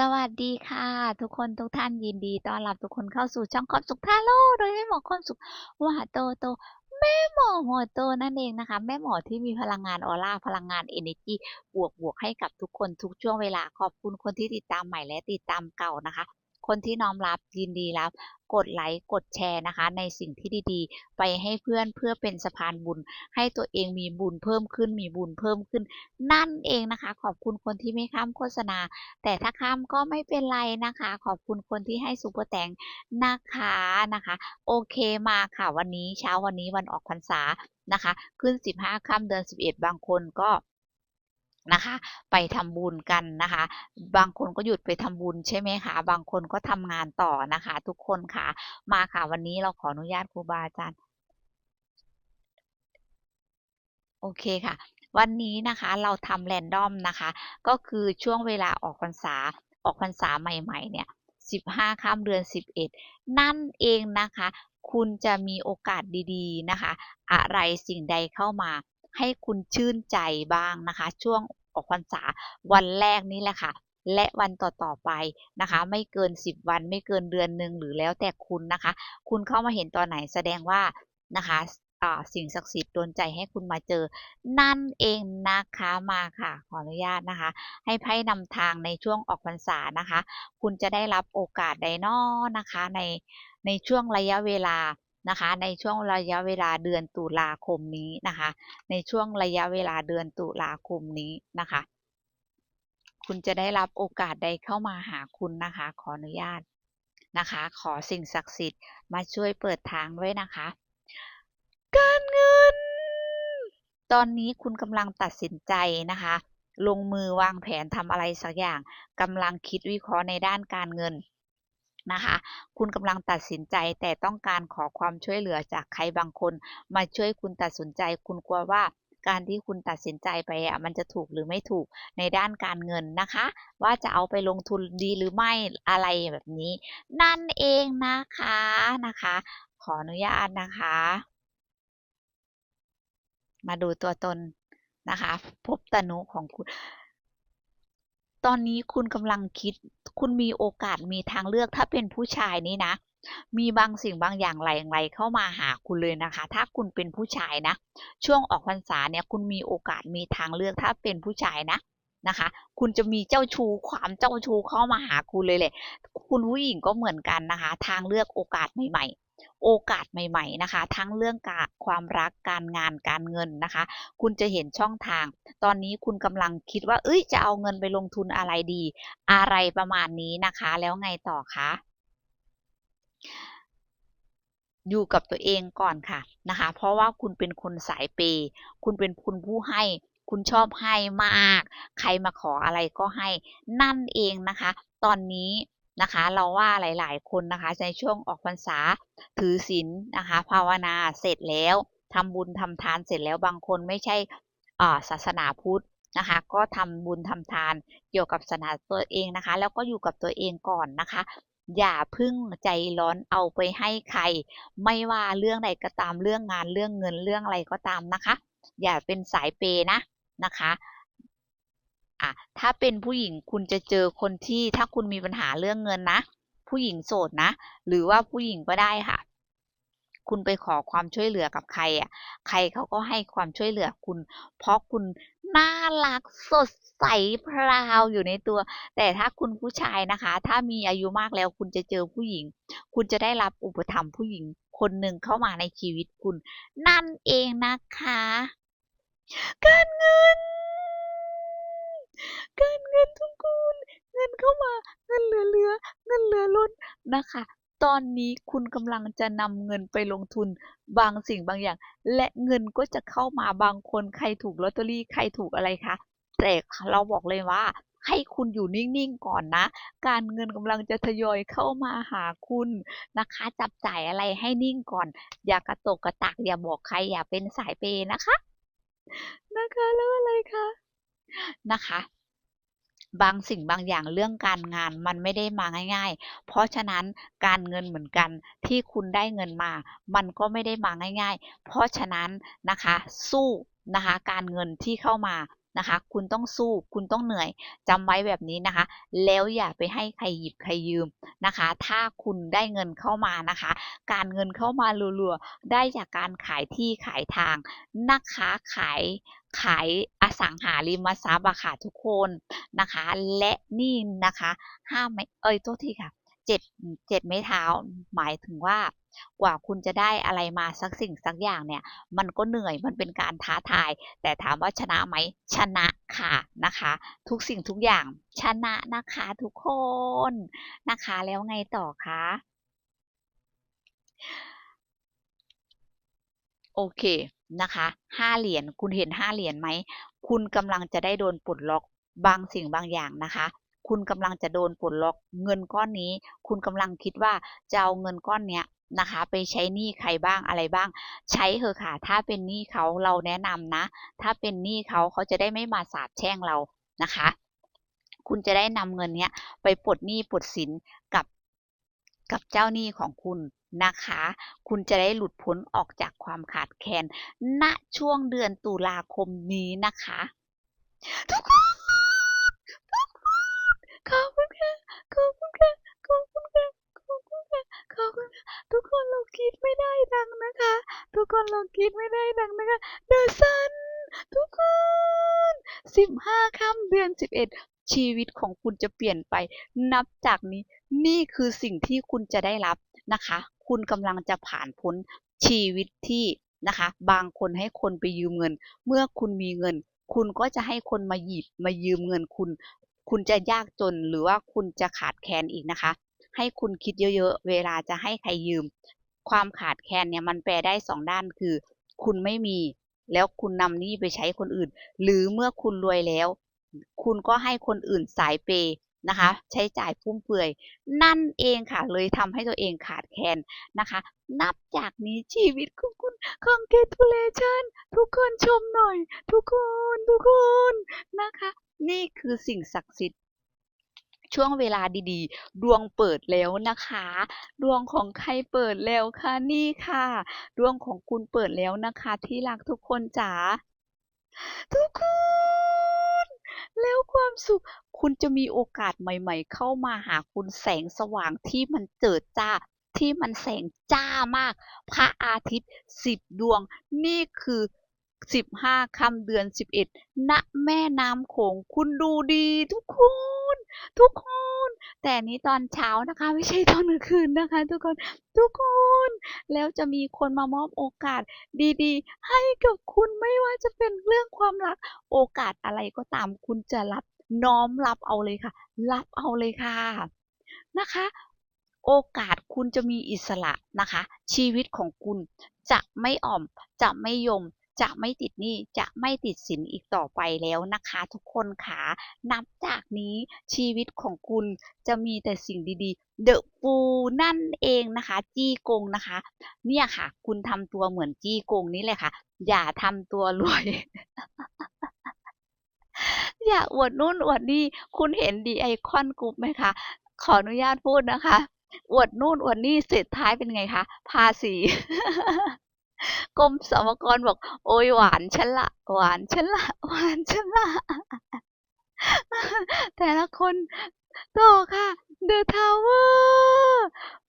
สวัสดีค่ะ ทุกคนทุกท่านยินดีต้อนรับทุกคนเข้าสู่ช่องความสุขท่าโลกโดยแม่หมอความสุขว่าโตโต แม่หมอหัวโตนั่นเองนะคะ แม่หมอที่มีพลังงานออร่าพลังงานเอเนจีบวกบวกให้กับทุกคนทุกช่วงเวลาขอบคุณคนที่ติดตามใหม่และติดตามเก่านะคะ คนที่น้อมรับยินดีรับ กดไลค์กดแชร์นะคะ ในสิ่งที่ดีๆ ไปให้เพื่อนเพื่อเป็นสะพานบุญ ให้ตัวเองมีบุญเพิ่มขึ้นมีบุญเพิ่มขึ้น นั่นเองนะคะ ขอบคุณคนที่ไม่ข้ามโฆษณา แต่ถ้าข้ามก็ไม่เป็นไรนะคะ ขอบคุณคนที่ให้ซุปเปอร์แตงนะคะนะคะ โอเคมาค่ะวันนี้เช้าวันนี้วันออกพรรษานะคะ ขึ้น 15ค่ำเดือน 11 บางคนก็ นะคะ ไปทำบุญกันนะคะ บางคนก็หยุดไปทำบุญใช่ไหมคะ บางคนก็ทำงานต่อนะคะ ทุกคนค่ะ มาค่ะวันนี้เราขออนุญาตครูบาอาจารย์ โอเคค่ะ วันนี้นะคะเราทำแรนดอมนะคะ ก็คือช่วงเวลาออกพรรษาออกพรรษาใหม่ๆเนี่ย15ข้ามเดือน 11 นั่นเองนะคะ คุณจะมีโอกาสดีๆนะคะ อะไรสิ่งใดเข้ามา ให้คุณชื่นใจบ้างนะคะ ช่วงออกพรรษาวันแรกนี้แหละค่ะ และวันต่อๆไปนะคะ ไม่เกิน 10 วันไม่เกินเดือนหนึ่งหรือแล้วแต่คุณนะคะ คุณเข้ามาเห็นตอนไหนแสดงว่านะคะสิ่งศักดิ์สิทธิ์โดนใจให้คุณมาเจอ นั่นเองนะคะมาค่ะ ขออนุญาตนะคะ ให้ไพ่นำทางในช่วงออกพรรษานะคะ คุณจะได้รับโอกาสใดนอนะคะ ในในช่วงระยะเวลา นะคะ ในช่วงระยะเวลาเดือนตุลาคมนี้นะคะ ในช่วงระยะเวลาเดือนตุลาคมนี้นะคะ คุณจะได้รับโอกาสใดเข้ามาหาคุณนะคะ ขออนุญาตนะคะ ขอสิ่งศักดิ์สิทธิ์มาช่วยเปิดทางด้วยนะคะ การเงิน ตอนนี้คุณกำลังตัดสินใจนะคะ ลงมือวางแผนทำอะไรสักอย่างกำลังคิดวิเคราะห์ในด้านการเงิน นะคะ คุณกำลังตัดสินใจแต่ต้องการขอความช่วยเหลือจากใครบางคน มาช่วยคุณตัดสินใจ คุณกลัวว่าการที่คุณตัดสินใจไปอะมันจะถูกหรือไม่ถูกในด้านการเงินนะคะ ว่าจะเอาไปลงทุนดีหรือไม่อะไรแบบนี้ นั่นเองนะคะนะคะ ขออนุญาตนะคะ มาดูตัวตนนะคะ พบตนุของคุณ ตอนนี้คุณกำลังคิด คุณมีโอกาสมีทางเลือกถ้าเป็นผู้ชายนี่นะ มีบางสิ่งบางอย่างไหลไหลเข้ามาหาคุณเลยนะคะ ถ้าคุณเป็นผู้ชายนะ ช่วงออกพรรษาเนี่ยคุณมีโอกาสมีทางเลือกถ้าเป็นผู้ชายนะนะคะ คุณจะมีเจ้าชู้ความเจ้าชู้เข้ามาหาคุณเลยแหละ คุณผู้หญิงก็เหมือนกันนะคะ ทางเลือกโอกาสใหม่ๆ โอกาสใหม่ ๆ นะคะ ทั้งเรื่องการความรักการงานการเงินนะคะ คุณจะเห็นช่องทาง ตอนนี้คุณกำลังคิดว่า เอ้ย จะเอาเงินไปลงทุนอะไรดี อะไรประมาณนี้นะคะ แล้วไงต่อคะอยู่กับตัวเองก่อนค่ะนะคะ เพราะว่าคุณเป็นคนสายเปย์คุณเป็นคุณผู้ให้ คุณชอบให้มาก ใครมาขออะไรก็ให้ นั่นเองนะคะ ตอนนี้ นะคะ เราว่าหลาย ๆ คนนะคะ ในช่วงออกพรรษาถือศีลนะคะ ภาวนาเสร็จแล้วทำบุญทำทานเสร็จแล้วบางคนไม่ใช่ศาสนาพุทธนะคะ ก็ทำบุญทำทานเกี่ยวกับศาสนาตัวเองนะคะ แล้วก็อยู่กับตัวเองก่อนนะคะ อย่าพึ่งใจร้อนเอาไปให้ใคร ไม่ว่าเรื่องใดก็ตามเรื่องงานเรื่องเงินเรื่องอะไรก็ตามนะคะ อย่าเป็นสายเปนะนะคะ อะถ้าเป็นผู้หญิงคุณจะเจอคนที่ถ้าคุณมีปัญหาเรื่องเงินนะ ผู้หญิงโสดนะ หรือว่าผู้หญิงก็ได้ค่ะ คุณไปขอความช่วยเหลือกับใครอะ ใครเขาก็ให้ความช่วยเหลือคุณ เพราะคุณน่ารักสดใสพราวอยู่ในตัว แต่ถ้าคุณผู้ชายนะคะ ถ้ามีอายุมากแล้วคุณจะเจอผู้หญิง คุณจะได้รับอุปถัมภ์ผู้หญิงคนหนึ่งเข้ามาในชีวิตคุณ นั่นเองนะคะ การเงิน การเงินทุกคนเงินเข้ามา เงินเหลือเหลือเงินเหลือล้นนะคะ ตอนนี้คุณกำลังจะนำเงินไปลงทุนบางสิ่งบางอย่าง และเงินก็จะเข้ามาบางคนใครถูกลอตเตอรี่ใครถูกอะไรคะแต่เราบอกเลยว่าให้คุณอยู่นิ่งๆก่อนนะ การเงินกำลังจะทยอยเข้ามาหาคุณนะคะ จับจ่ายอะไรให้นิ่งก่อน อย่ากระตกกระตักอย่าบอกใครอย่าเป็นสายเปนะคะ นะคะแล้วอะไรคะ นะคะ บางสิ่งบางอย่างเรื่องการงานมันไม่ได้มาง่าย ๆ เพราะฉะนั้นการเงินเหมือนกันที่คุณได้เงินมา มันก็ไม่ได้มาง่าย ๆ เพราะฉะนั้นนะคะ สู้นะคะ การเงินที่เข้ามา นะคะ คุณต้องสู้ คุณต้องเหนื่อยจำไว้แบบนี้นะคะ แล้วอย่าไปให้ใครหยิบใครยืมนะคะ ถ้าคุณได้เงินเข้ามานะคะ การเงินเข้ามารัวๆ ได้จากการขายที่ขายทางนะคะขายขายอสังหาริมทรัพย์อะค่ะทุกคนนะคะ และนี่นะคะ ห้าไม้เอ้ยตัวที่ค่ะ เจ็ดเจ็ดไม้เท้า หมายถึงว่ากว่าคุณจะได้อะไรมาสักสิ่งสักอย่างเนี่ย มันก็เหนื่อยมันเป็นการท้าทาย แต่ถามว่าชนะไหมชนะค่ะนะคะ ทุกสิ่งทุกอย่างชนะนะคะทุกคนนะคะ แล้วไงต่อคะโอเคนะคะห้าเหรียญคุณเห็นห้าเหรียญไหมคุณกำลังจะได้โดนปลดล็อกบางสิ่งบางอย่างนะคะ คุณกำลังจะโดนปลดล็อกเงินก้อนนี้ คุณกำลังคิดว่าจะเอาเงินก้อนเนี้ยนะคะ ไปใช้หนี้ใครบ้างอะไรบ้าง ใช้เถอะค่ะ ถ้าเป็นหนี้เขาเราแนะนำนะ ถ้าเป็นหนี้เขาเขาจะได้ไม่มาสาบแช่งเรานะคะ คุณจะได้นำเงินเนี้ยไปปลดหนี้ปลดสินกับกับเจ้าหนี้ของคุณนะคะ คุณจะได้หลุดพ้นออกจากความขาดแคลนณช่วงเดือนตุลาคมนี้นะคะ ทุกคน ขอบคุณค่ะ ขอบคุณค่ะ ขอบคุณค่ะ ขอบคุณค่ะ ขอบคุณค่ะ ทุกคนเราคิดไม่ได้ดังนะคะ ทุกคนเราคิดไม่ได้ดังนะคะ เดอะซัน ทุกคนสิบห้าค่ำเดือนสิบเอ็ดชีวิตของคุณจะเปลี่ยนไป นับจากนี้ นี่คือสิ่งที่คุณจะได้รับนะคะ คุณกำลังจะผ่านพ้นชีวิตที่นะคะ บางคนให้คนไปยืมเงิน เมื่อคุณมีเงิน คุณก็จะให้คนมาหยิบมายืมเงินคุณ คุณจะยากจนหรือว่าคุณจะขาดแคลนอีกนะคะ ให้คุณคิดเยอะๆ เวลาจะให้ใครยืม ความขาดแคลนเนี่ยมันแปลได้สองด้านคือ คุณไม่มี แล้วคุณนำหนี้ไปใช้คนอื่น หรือเมื่อคุณรวยแล้ว คุณก็ให้คนอื่นสายเปย นะคะ ใช้จ่ายฟุ่มเฟือย นั่นเองค่ะ เลยทำให้ตัวเองขาดแคลนนะคะ นับจากนี้ชีวิตของคุณ congratulation ทุกคนชมหน่อย ทุกคนทุกคนนะคะ นี่คือสิ่งศักดิ์สิทธิ์ช่วงเวลาดีๆ ดวงเปิดแล้วนะคะ ดวงของใครเปิดแล้วคะนี่ค่ะ ดวงของคุณเปิดแล้วนะคะ ที่รักทุกคนจ๋าทุกคน แล้วความสุข คุณจะมีโอกาสใหม่ ๆ เข้ามาหาคุณแสงสว่างที่มันเจิดจ้า ที่มันแสงจ้ามาก พระอาทิตย์สิบดวง นี่คือสิบห้าค่ำเดือนสิบเอ็ดณแม่น้ำโขงคุณดูดีทุกคน ทุกคน แต่นี้ตอนเช้านะคะ ไม่ใช่ตอนกลางคืนนะคะ ทุกคนทุกคน แล้วจะมีคนมามอบโอกาสดีๆ ให้กับคุณไม่ว่าจะเป็นเรื่องความรักโอกาสอะไรก็ตามคุณจะรับน้อมรับเอาเลยค่ะ รับเอาเลยค่ะนะคะ โอกาสคุณจะมีอิสระนะคะ ชีวิตของคุณจะไม่อ่อมจะไม่ยม จะไม่ติดหนี้จะไม่ติดสินอีกต่อไปแล้วนะคะ ทุกคนค่ะนับจากนี้ชีวิตของคุณจะมีแต่สิ่งดีๆเดอะฟูนั่นเองนะคะ จี้กงนะคะ เนี่ยค่ะ คุณทำตัวเหมือนจี้กงนี่เลยค่ะ อย่าทำตัวรวยอย่าอวดนู่นอวดนี่คุณเห็นดีไอคอนกรุ๊ปไหมคะ ขออนุญาตพูดนะคะ อวดนู่นอวดนี่เสร็จท้ายเป็นไงคะ ภาษี กรมสรรพากรบอก โอ้ยหวานฉันละ หวานฉันละ หวานฉันละ แต่ละคนต่อค่ะ The Tower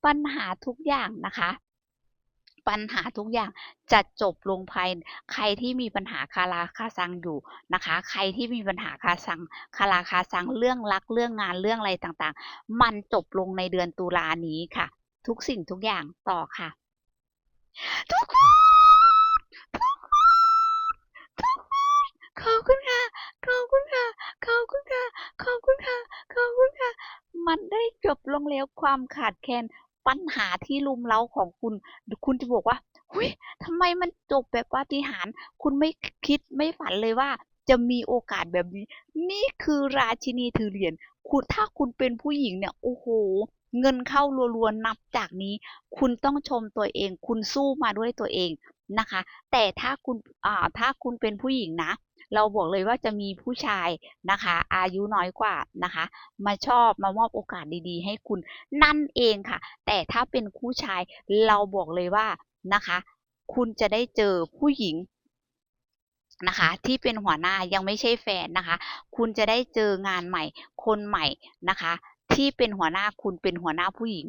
ปัญหาทุกอย่างนะคะ ปัญหาทุกอย่างจะจบลงภายใครที่มีปัญหาคาราคาซังอยู่นะคะ ใครที่มีปัญหาคาซังคาราคาซังเรื่องรักเรื่องงานเรื่องอะไรต่างๆ มันจบลงในเดือนตุลานี้ค่ะ ทุกสิ่งทุกอย่างต่อค่ะ ทุกคนทุกคนทุกคนขอบคุณค่ะขอบคุณค่ะขอบคุณค่ะขอบคุณค่ะขอบคุณค่ะ มันได้จบลงแล้วความขาดแคลนปัญหาที่ลุมเล้าของคุณ คุณจะบอกว่าหุยทำไมมันจบแบบปาฏิหาริย์คุณไม่คิดไม่ฝันเลยว่าจะมีโอกาสแบบนี้ นี่คือราชินีถือเหรียญคุณถ้าคุณเป็นผู้หญิงเนี่ย โอ้โห เงินเข้ารัวๆนับจากนี้ คุณต้องชมตัวเอง คุณสู้มาด้วยตัวเองนะคะ แต่ถ้าคุณอ่าถ้าคุณเป็นผู้หญิงนะ เราบอกเลยว่าจะมีผู้ชายนะคะ อายุน้อยกว่านะคะ มาชอบมามอบโอกาสดีๆ ให้คุณนั่นเองค่ะ แต่ถ้าเป็นผู้ชายเราบอกเลยว่านะคะ คุณจะได้เจอผู้หญิงนะคะที่เป็นหัวหน้ายังไม่ใช่แฟนนะคะ คุณจะได้เจองานใหม่ คนใหม่นะคะ ที่เป็นหัวหน้าคุณเป็นหัวหน้าผู้หญิง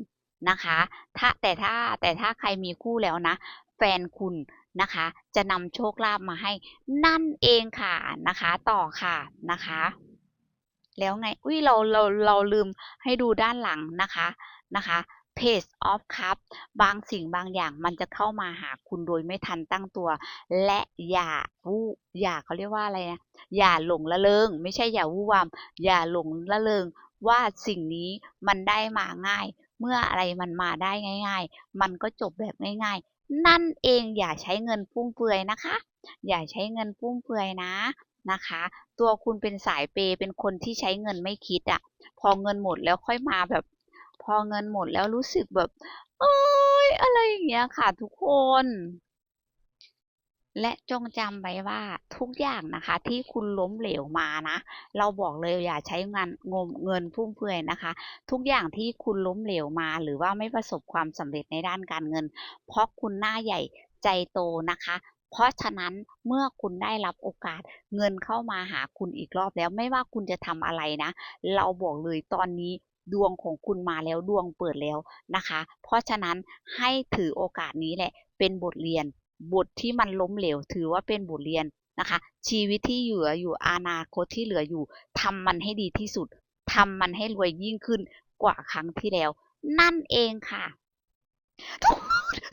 นะคะ ถ้าแต่ถ้าแต่ถ้าใครมีคู่แล้วนะ แฟนคุณนะคะ จะนำโชคลาภมาให้นั่นเองค่ะนะคะ ต่อค่ะนะคะ แล้วไงอุ้ยเราเราเราลืมให้ดูด้านหลังนะคะนะคะ Page of Cup บางสิ่งบางอย่างมันจะเข้ามาหาคุณโดยไม่ทันตั้งตัว และอย่าวูอย่าเขาเรียกว่าอะไรนะอย่าหลงละเลงไม่ใช่อย่าวู่วามอย่าหลงละเลง ว่าสิ่งนี้มันได้มาง่าย เมื่ออะไรมันมาได้ง่าย ๆ มันก็จบแบบง่าย ๆ นั่นเองอย่าใช้เงินฟุ่มเฟือยนะคะ อย่าใช้เงินฟุ่มเฟือยนะนะคะ ตัวคุณเป็นสายเปเป็นคนที่ใช้เงินไม่คิดอะ่ะ พอเงินหมดแล้วค่อยมาแบบ พอเงินหมดแล้วรู้สึกแบบ เอ้ยอะไรอย่างเงี้ยค่ะทุกคน และจงจำไว้ว่าทุกอย่างนะคะ ที่คุณล้มเหลวมานะ เราบอกเลยอย่าใช้งานงมเงินฟุ่มเฟือยนะคะ ทุกอย่างที่คุณล้มเหลวมา หรือว่าไม่ประสบความสำเร็จในด้านการเงิน เพราะคุณหน้าใหญ่ใจโตนะคะเพราะฉะนั้นเมื่อคุณได้รับโอกาสเงินเข้ามาหาคุณอีกรอบแล้วไม่ว่าคุณจะทำอะไรนะ เราบอกเลยตอนนี้ดวงของคุณมาแล้วดวงเปิดแล้วนะคะ เพราะฉะนั้นให้ถือโอกาสนี้แหละเป็นบทเรียน บทที่มันล้มเหลว ถือว่าเป็นบทเรียนนะคะ ชีวิตที่เหลืออยู่อนาคตที่เหลืออยู่ทำมันให้ดีที่สุดทำมันให้รวยยิ่งขึ้นกว่าครั้งที่แล้ว นั่นเองค่ะทุกคน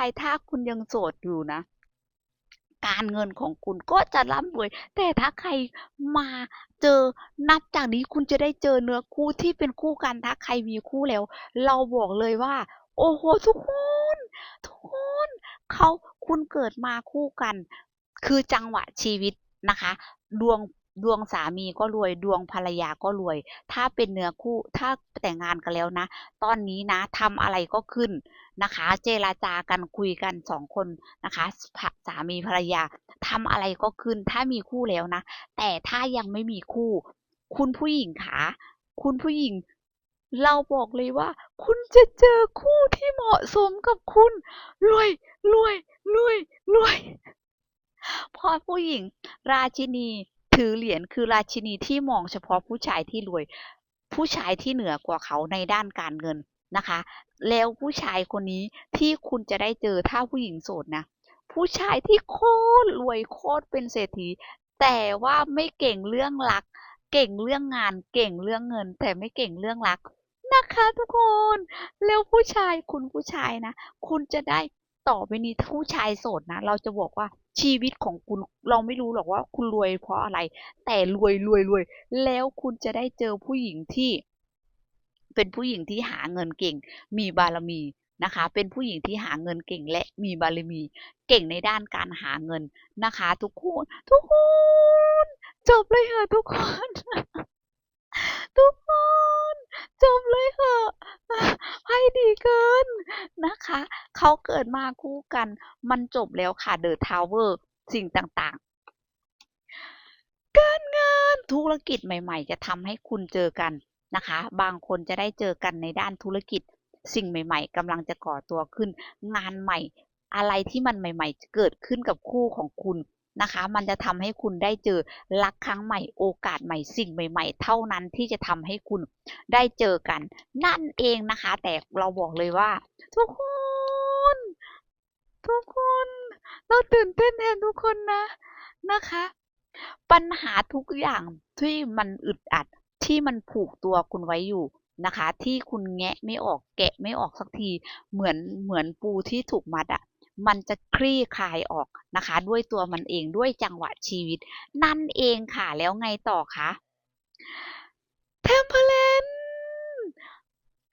ายถ้าคุณยังโสดอยู่นะ การเงินของคุณก็จะร่ำรวย แต่ถ้าใครมาเจอนับจากนี้คุณจะได้เจอเนื้อคู่ที่เป็นคู่กันถ้าใครมีคู่แล้ว เราบอกเลยว่า โอ้โหทุกคนทุกคนเขาคุณเกิดมาคู่กัน คือจังหวะชีวิตนะคะ ดวง ดวงสามีก็รวยดวงภรรยาก็รวย ถ้าเป็นเนื้อคู่ถ้าแต่งงานกันแล้วนะ ตอนนี้นะทำอะไรก็ขึ้นนะคะ เจราจากันคุยกันสองคนนะคะสามีภรรยาทำอะไรก็ขึ้น ถ้ามีคู่แล้วนะ แต่ถ้ายังไม่มีคู่ คุณผู้หญิงคะคุณผู้หญิง เราบอกเลยว่า คุณจะเจอคู่ที่เหมาะสมกับคุณ รวยรวยรวยรวยพราะผู้หญิง ราชินี ถือเหรียญคือราชินีที่มองเฉพาะผู้ชายที่รวย ผู้ชายที่เหนือกว่าเขาในด้านการเงินนะคะ แล้วผู้ชายคนนี้ที่คุณจะได้เจอถ้าผู้หญิงโสดนะ ผู้ชายที่โคตรรวยโคตรเป็นเศรษฐี แต่ว่าไม่เก่งเรื่องรัก เก่งเรื่องงาน เก่งเรื่องเงิน แต่ไม่เก่งเรื่องรักนะคะทุกคน แล้วผู้ชายคุณผู้ชายนะ คุณจะได้ต่อไปนี้ถ้าผู้ชายโสดนะ เราจะบอกว่า ชีวิตของคุณเราไม่รู้หรอกว่าคุณรวยเพราะอะไร แต่รวยรวยรวยแล้วคุณจะได้เจอผู้หญิงที่ เป็นผู้หญิงที่หาเงินเก่ง มีบารมีนะคะ เป็นผู้หญิงที่หาเงินเก่งและมีบารมี เก่งในด้านการหาเงินนะคะ ทุกคนทุกคนจบเลยค่ะทุกคนทุกคนจบเลยเหอะไพ่ดีเกินนะคะ เขาเกิดมาคู่กัน มันจบแล้วค่ะเดอะทาวเวอร์สิ่งต่างๆ การงานธุรกิจใหม่ ๆ จะทำให้คุณเจอกันนะคะ บางคนจะได้เจอกันในด้านธุรกิจ สิ่งใหม่ ๆกำลังจะก่อตัวขึ้น งานใหม่ อะไรที่มันใหม่ ๆ เกิดขึ้นกับคู่ของคุณนะคะ มันจะทำให้คุณได้เจอรักครั้งใหม่ โอกาสใหม่สิ่งใหม่ ๆ เท่านั้นที่จะทำให้คุณได้เจอกัน นั่นเองนะคะ แต่เราบอกเลยว่า ทุกคน ทุกคนเราตื่นเต้นแทนทุกคนนะนะคะ ปัญหาทุกอย่างที่มันอึดอัดที่มันผูกตัวคุณไว้อยู่นะคะ ที่คุณแงะไม่ออกแกะไม่ออกสักทีเหมือนเหมือนปูที่ถูกมัดอะมันจะคลี่คลายออกนะคะ ด้วยตัวมันเองด้วยจังหวะชีวิต นั่นเองค่ะแล้วไงต่อคะเทมเพลน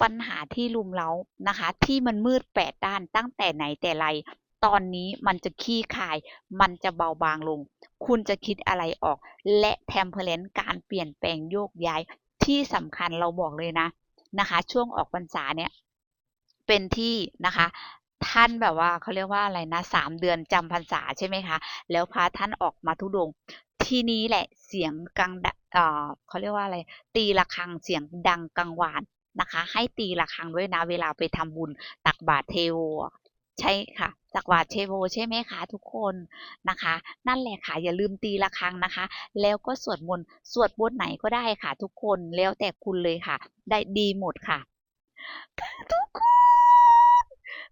ปัญหาที่ลุมเล้านะคะ ที่มันมืดแปดด้านตั้งแต่ไหนแต่ไร ตอนนี้มันจะขี้คาย มันจะเบาบางลง คุณจะคิดอะไรออก และเทมเพลนการเปลี่ยนแปลงโยกย้าย ที่สำคัญเราบอกเลยนะนะคะ ช่วงออกพรรษาเนี่ย เป็นที่นะคะท่านแบบว่าเขาเรียกว่าอะไรนะสามเดือนจำพรรษาใช่ไหมคะ แล้วพาท่านออกมาทุดง ทีนี้แหละเสียงกังดะเอ่อเขาเรียกว่าอะไร ตีระฆังเสียงดังกังวานนะคะ ให้ตีระฆังด้วยนะเวลาไปทำบุญตักบาตรเทโว ใช่ค่ะตักบาตรเทโวใช่ไหมคะทุกคนนะคะ นั่นแหละค่ะอย่าลืมตีระฆังนะคะ แล้วก็สวดมนต์สวดบทไหนก็ได้ค่ะ ทุกคนแล้วแต่คุณเลยค่ะ ได้ดีหมดค่ะ ทุกคน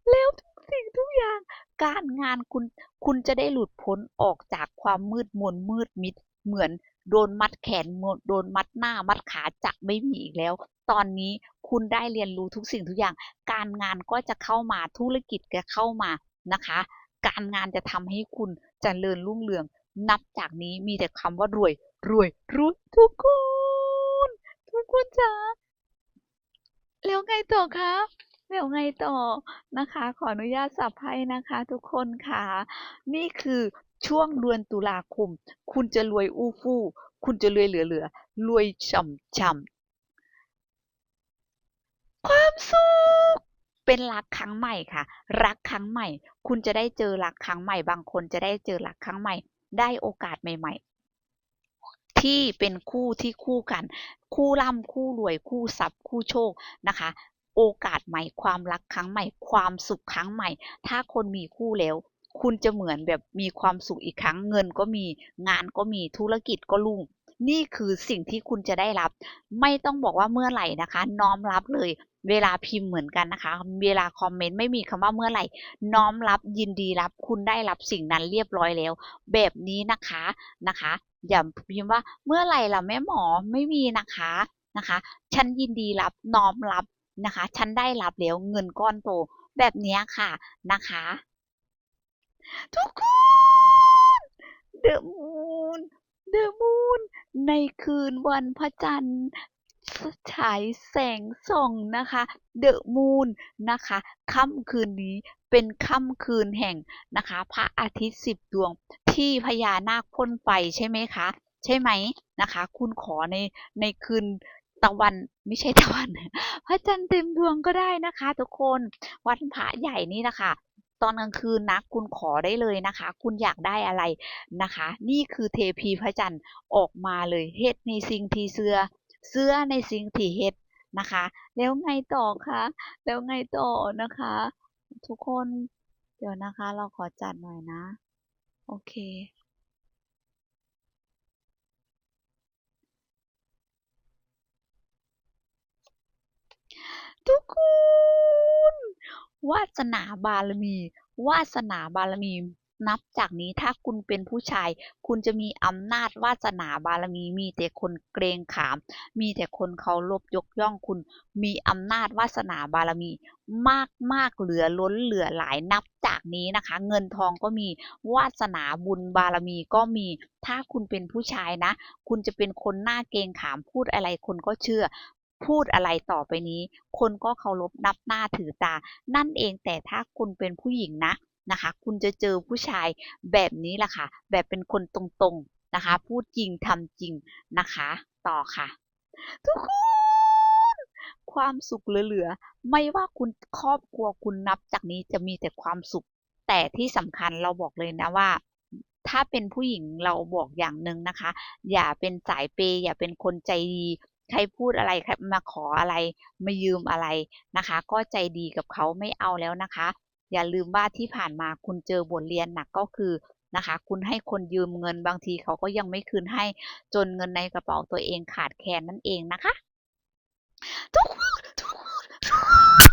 แล้วทุกสิ่งทุกอย่าง การงานคุณคุณจะได้หลุดพ้นออกจากความมืดมนมืดมิดเหมือน โดนมัดแขนโดนมัดหน้ามัดขาจะไม่มีอีกแล้ว ตอนนี้คุณได้เรียนรู้ทุกสิ่งทุกอย่าง การงานก็จะเข้ามาธุรกิจก็เข้ามานะคะ การงานจะทำให้คุณจเจริญรุ่งเรือง นับจากนี้มีแต่คำว่ารวย รวยรวยทุกคนทุกคนจ้าแล้วไงต่อคะแล้วไงต่อนะคะ ขออนุญาตสับให้นะคะ ทุกคนค่ะ นี่คือ ช่วงเดือนตุลาคม คุณจะรวยอู้ฟู่ คุณจะรวยเหลือๆ รวยช่ำช่ำความสุข เป็นรักครั้งใหม่ค่ะ รักครั้งใหม่ คุณจะได้เจอรักครั้งใหม่ บางคนจะได้เจอรักครั้งใหม่ ได้โอกาสใหม่ ๆ ที่เป็นคู่ที่คู่กัน คู่ร่ำคู่รวย คู่ทรัพย์ คู่โชคนะคะ โอกาสใหม่ ความรักครั้งใหม่ ความสุขครั้งใหม่ ถ้าคนมีคู่แล้ว คุณจะเหมือนแบบมีความสุขอีกครั้งเงินก็มีงานก็มีธุรกิจก็รุ่ง นี่คือสิ่งที่คุณจะได้รับ ไม่ต้องบอกว่าเมื่อไหร่นะคะ น้อมรับเลย เวลาพิมพ์เหมือนกันนะคะ เวลาคอมเมนต์ไม่มีคำว่าเมื่อไหร่ น้อมรับยินดีรับ คุณได้รับสิ่งนั้นเรียบร้อยแล้ว แบบนี้นะคะนะคะ อย่าพิมพ์ว่าเมื่อไหร่ล่ะแม่หมอไม่มีนะคะนะคะ ฉันยินดีรับน้อมรับนะคะ ฉันได้รับแล้วเงินก้อนโตแบบนี้ค่ะนะคะ ทุกคน The Moon The Moon ในคืนวันพระจันทร์ฉายแสงส่องนะคะ The Moon นะคะค่ำคืนนี้เป็นค่ำคืนแห่งนะคะ พระอาทิตย์สิบดวงที่พญานาคพ่นไฟใช่ไหมคะ ใช่ไหมนะคะ คุณขอในในคืนตะวันไม่ใช่ตะวัน พระจันทร์เต็มดวงก็ได้นะคะ ทุกคนวันพระใหญ่นี่นะคะ ตอนกลางคืนนะคุณขอได้เลยนะคะ คุณอยากได้อะไรนะคะ นี่คือเทพีพระจันทร์ออกมาเลยเฮ็ดในสิ่งที่เสื้อเสื้อในสิ่งที่เฮ็ดนะคะ แล้วไงต่อคะแล้วไงต่อนะคะ ทุกคนเดี๋ยวนะคะ เราขอจัดหน่อยนะ โอเคทุกคน วาสนาบารมี วาสนาบารมี นับจากนี้ถ้าคุณเป็นผู้ชาย คุณจะมีอำนาจวาสนาบารมี มีแต่คนเกรงขาม มีแต่คนเคารพยกย่องคุณ มีอำนาจวาสนาบารมี มากมากเหลือล้นเหลือหลายนับจากนี้นะคะ เงินทองก็มีวาสนาบุญบารมีก็มี ถ้าคุณเป็นผู้ชายนะ คุณจะเป็นคนหน้าเกรงขามพูดอะไรคนก็เชื่อ พูดอะไรต่อไปนี้ คนก็เคารพนับหน้าถือตา นั่นเองแต่ถ้าคุณเป็นผู้หญิงนะนะคะ คุณจะเจอผู้ชายแบบนี้แหละค่ะ แบบเป็นคนตรงๆนะคะ พูดจริงทำจริงนะคะ ต่อค่ะ ทุกคนความสุขเหลือๆไม่ว่าคุณครอบครัวคุณนับจากนี้จะมีแต่ความสุข แต่ที่สำคัญเราบอกเลยนะว่าถ้าเป็นผู้หญิงเราบอกอย่างหนึ่งนะคะ อย่าเป็นสายเปย์อย่าเป็นคนใจดี ใครพูดอะไรใครมาขออะไรมายืมอะไรนะคะ ก็ใจดีกับเขาไม่เอาแล้วนะคะ อย่าลืมว่าที่ผ่านมาคุณเจอบทเรียนหนักก็คือนะคะ คุณให้คนยืมเงินบางทีเขาก็ยังไม่คืนให้จนเงินในกระเป๋าตัวเองขาดแคลนนั่นเองนะคะ ทุกคนทุกคนทุกคน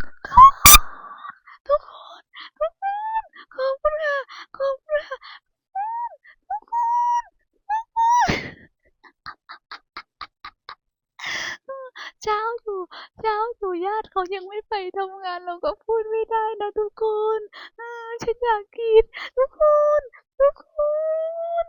เช้าอยู่เช้าอยู่ญาติเขายังไม่ไปทำงานเราก็พูดไม่ได้นะทุกคนเออฉันอยากกินทุกคน ทุกคน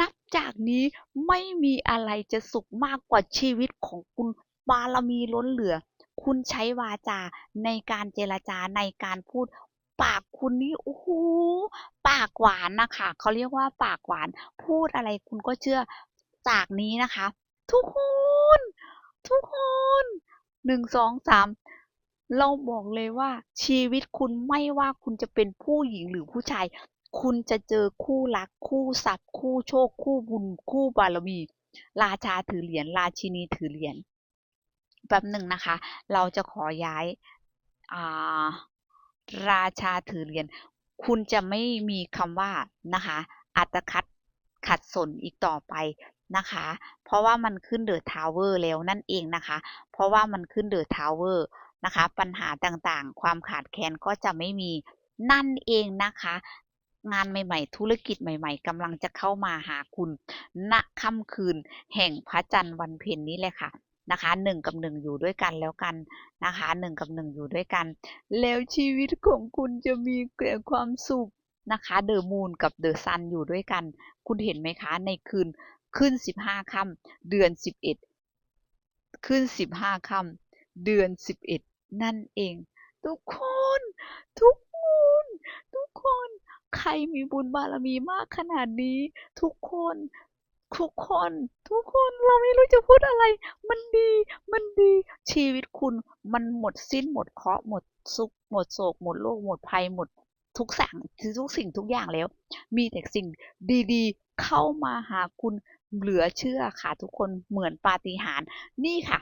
นับจากนี้ไม่มีอะไรจะสุขมากกว่าชีวิตของคุณบารมีล้นเหลือ คุณใช้วาจาในการเจรจาในการพูดปากคุณนี่โอ้โหปากหวานนะคะเขาเรียกว่าปากหวาน พูดอะไรคุณก็เชื่อ จากนี้นะคะ ทุกคน ทุกคนหนึ่งสองสามเราบอกเลยว่าชีวิตคุณไม่ว่าคุณจะเป็นผู้หญิงหรือผู้ชาย คุณจะเจอคู่รักคู่ทรัพย์คู่โชค คู่บุญ คู่บารมี ราชาถือเหรียญราชินีถือเหรียญแป๊บหนึ่งนะคะ เราจะขอย้ายาราชาถือเหรียญคุณจะไม่มีคำว่านะคะ อัตคัดขัดสนอีกต่อไป นะคะ เพราะว่ามันขึ้นเดอะทาวเวอร์แล้วนั่นเองนะคะ เพราะว่ามันขึ้นเดอะทาวเวอร์นะคะ ปัญหาต่างๆ ความขาดแคลนก็จะไม่มีนั่นเองนะคะ งานใหม่ๆ ธุรกิจใหม่ ๆกำลังจะเข้ามาหาคุณณค่ำคืน แห่งพระจันทร์วันเพ็ญนี้เลยค่ะนะคะหนึ่งกับหนึ่งอยู่ด้วยกันแล้วกันนะคะหนึ่งกับหนึ่งอยู่ด้วยกัน แล้วชีวิตของคุณจะมีแต่ความสุขนะคะเดอะมูนกับเดอะซันอยู่ด้วยกัน คุณเห็นไหมคะ ในคืน ขึ้นสิบห้าค่ำเดือนสิบเอ็ดขึ้นสิบห้าค่ำเดือนสิบเอ็ดนั่นเอง ทุกคนทุกคนทุกคน ใครมีบุญบารมีมากขนาดนี้ ทุกคนทุกคนทุกคนเราไม่รู้จะพูดอะไร มันดี มันดี ชีวิตคุณมันหมดสิ้นหมดเคราะห์หมดสุขหมดโศกหมดโรคหมดภัยหมดทุกสั่งทุกสิ่งทุกอย่างแล้ว มีแต่สิ่งดีๆ เข้ามาหาคุณ เหลือเชื่อค่ะทุกคนเหมือนปาฏิหาริย์นี่ค่ะ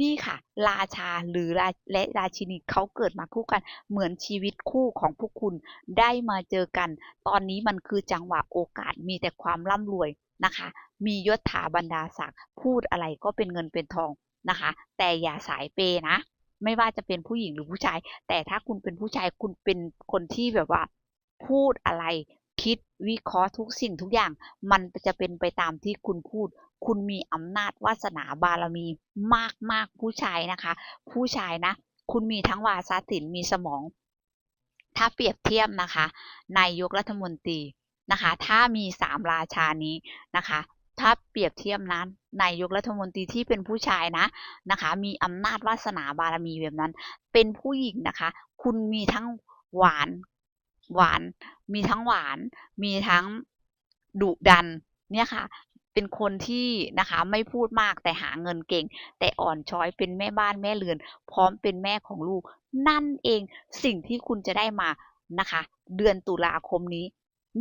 นี่ค่ะ ราชาหรือราและราชินีเขาเกิดมาคู่กัน เหมือนชีวิตคู่ของพวกคุณได้มาเจอกัน ตอนนี้มันคือจังหวะโอกาสมีแต่ความร่ำรวยนะคะ มียศถาบรรดาศักดิ์พูดอะไรก็เป็นเงินเป็นทองนะคะ แต่อย่าสายเปนะ ไม่ว่าจะเป็นผู้หญิงหรือผู้ชาย แต่ถ้าคุณเป็นผู้ชายคุณเป็นคนที่แบบว่า พูดอะไร คิดวิเคราะห์ทุกสิ่งทุกอย่าง มันจะเป็นไปตามที่คุณพูด คุณมีอำนาจวาสนาบารมีมากมากผู้ชายนะคะ ผู้ชายนะ คุณมีทั้งวาสาศิลมีสมอง ถ้าเปรียบเทียบนะคะนายกรัฐมนตรีนะคะ ถ้ามีสามราชานี้นะคะถ้าเปรียบเทียบนั้นนายกรัฐมนตรีที่เป็นผู้ชายนะนะคะ มีอำนาจวาสนาบารมีแบบนั้น เป็นผู้หญิงนะคะ คุณมีทั้งหวาน หวาน มีทั้งหวาน มีทั้งดุดัน เนี่ยค่ะ เป็นคนที่นะคะไม่พูดมากแต่หาเงินเก่ง แต่อ่อนช้อยเป็นแม่บ้านแม่เรือน พร้อมเป็นแม่ของลูก นั่นเองสิ่งที่คุณจะได้มานะคะ เดือนตุลาคมนี้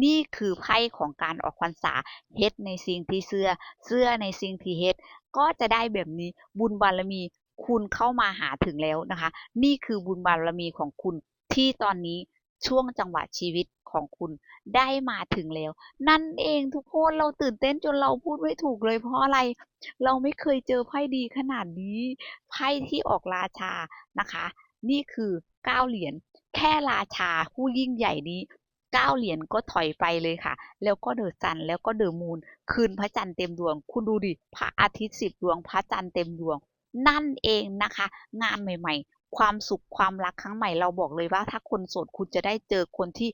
นี่คือไพ่ของการออกพรรษาเฮ็ดในสิ่งที่เสื้อ เสื้อในสิ่งที่เฮ็ดก็จะได้แบบนี้บุญบารมีคุณเข้ามาหาถึงแล้วนะคะ นี่คือบุญบารมีของคุณที่ตอนนี้ ช่วงจังหวะชีวิตของคุณได้มาถึงแล้ว นั่นเองทุกคนเราตื่นเต้นจนเราพูดไม่ถูกเลยเพราะอะไร เราไม่เคยเจอไพ่ดีขนาดนี้ไพ่ที่ออกราชานะคะ นี่คือเก้าเหรียญแค่ราชาผู้ยิ่งใหญ่นี้เก้าเหรียญก็ถอยไปเลยค่ะ แล้วก็เดือะจันแล้วก็เดือะมูนคืนพระจันทร์เต็มดวง คุณดูดิ พระอาทิตย์สิบดวง พระจันทร์เต็มดวง นั่นเองนะคะ งานใหม่ ๆ ความสุขความรักครั้งใหม่เราบอกเลยว่า ถ้าคนโสดคุณจะได้เจอคนที่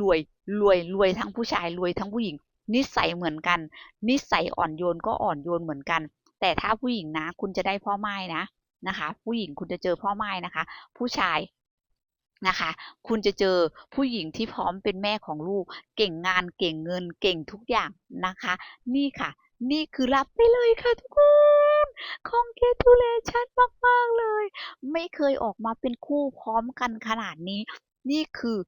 รวยรวยรวยทั้งผู้ชายรวยทั้งผู้หญิง นิสัยเหมือนกัน นิสัยอ่อนโยนก็อ่อนโยนเหมือนกัน แต่ถ้าผู้หญิงนะ คุณจะได้พ่อไม้นะนะคะ ผู้หญิงคุณจะเจอพ่อไม้นะคะ ผู้ชายนะคะ คุณจะเจอผู้หญิงที่พร้อมเป็นแม่ของลูก เก่งงานเก่งเงินเก่งทุกอย่างนะคะ นี่ค่ะ นี่คือรับไปเลยค่ะทุกคน congratulation มาก ๆ เลย ไม่เคยออกมาเป็นคู่พร้อมกันขนาดนี้ นี่คือ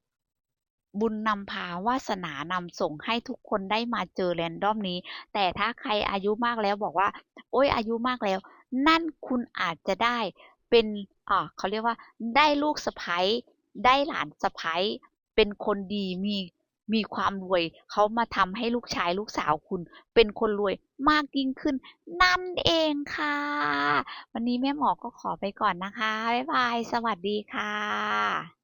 บุญนำพาวาสนานำส่งให้ทุกคนได้มาเจอแรนดอมนี้ แต่ถ้าใครอายุมากแล้วบอกว่า โอ้ยอายุมากแล้ว นั่นคุณอาจจะได้เป็นอ่าเขาเรียกว่า ได้ลูกสะใภ้ได้หลานสะใภ้เป็นคนดีมี มีความรวยเขามาทำให้ลูกชายลูกสาวคุณ เป็นคนรวยมากยิ่งขึ้น นั่นเองค่ะ วันนี้แม่หมอก็ขอไปก่อนนะคะ บ๊ายบาย สวัสดีค่ะ